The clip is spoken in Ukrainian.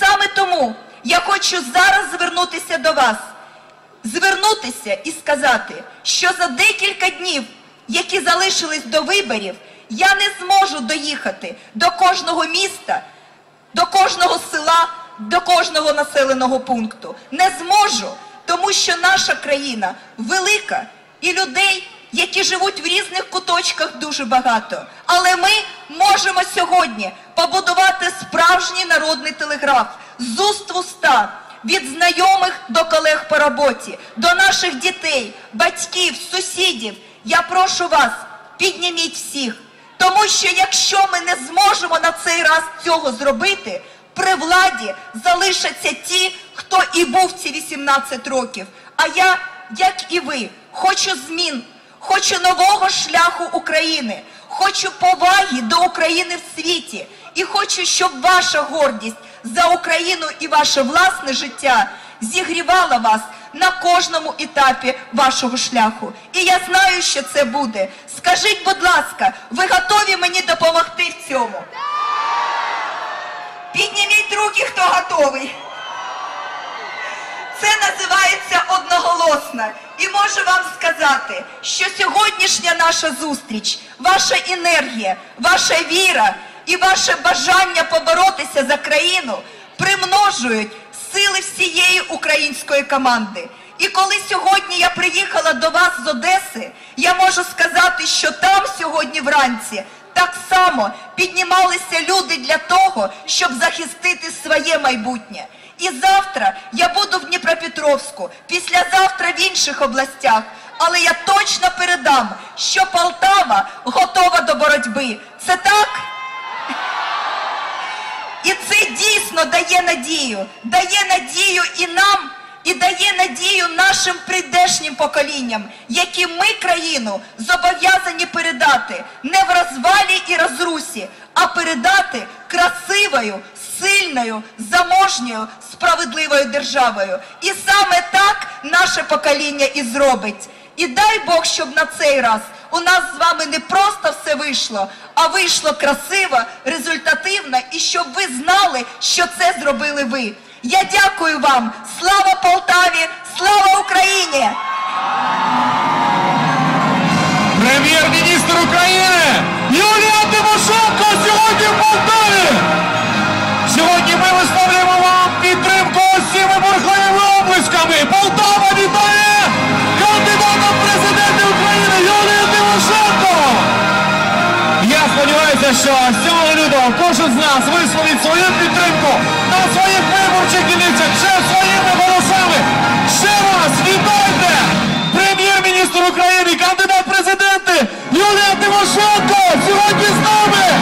саме тому я хочу зараз звернутися до вас, звернутися і сказати, що за декілька днів, які залишились до виборів, я не зможу доїхати до кожного міста, до кожного села, до кожного населеного пункту. Не зможу, тому що наша країна велика і людей, які живуть в різних куточках, дуже багато. Але ми можемо сьогодні побудувати справжній народний телеграф з уст в уста. Від знайомих до колег по роботі, до наших дітей, батьків, сусідів. Я прошу вас, підніміть всіх. Тому що якщо ми не зможемо на цей раз цього зробити, при владі залишаться ті, хто і був ці 18 років. А я, як і ви, хочу змін, хочу нового шляху України, хочу поваги до України в світі. І хочу, щоб ваша гордість за Україну і ваше власне життя зігрівала вас на кожному етапі вашого шляху. І я знаю, що це буде. Скажіть, будь ласка, ви готові мені допомогти в цьому? Підніміть руки, хто готовий. Це називається одноголосно. І можу вам сказати, що сьогоднішня наша зустріч, ваша енергія, ваша віра і ваше бажання поборотися за країну примножують сили всієї української команди. І коли сьогодні я приїхала до вас з Одеси, я можу сказати, що там сьогодні вранці так само піднімалися люди для того, щоб захистити своє майбутнє. І завтра я буду в Дніпропетровську, післязавтра в інших областях. Але я точно передам, що Полтава готова до боротьби. Це так? І це дійсно дає надію, дає надію і нам, і дає надію нашим прийдешнім поколінням, які ми країну зобов'язані передати не в розвалі і розрусі, а передати красивою, сильною, заможньою, справедливою державою. І саме так наше покоління і зробить. І дай Бог, щоб на цей раз у нас з вами не просто все вийшло, а вийшло красиво, результативно, і щоб ви знали, що це зробили ви. Я дякую вам. Слава Полтаві! Слава Україні! Прем'єр-міністр України Юлія вами Полтава вітає кандидата в президенти України Юлію Тимошенко. Я сподіваюся, що 7 лютого кожен з нас висловить свою підтримку на своїх виборчих дільницях ще своїми голосами. Ще раз вітайте прем'єр-міністр України, кандидат в президенти Юлія Тимошенко сьогодні з нами.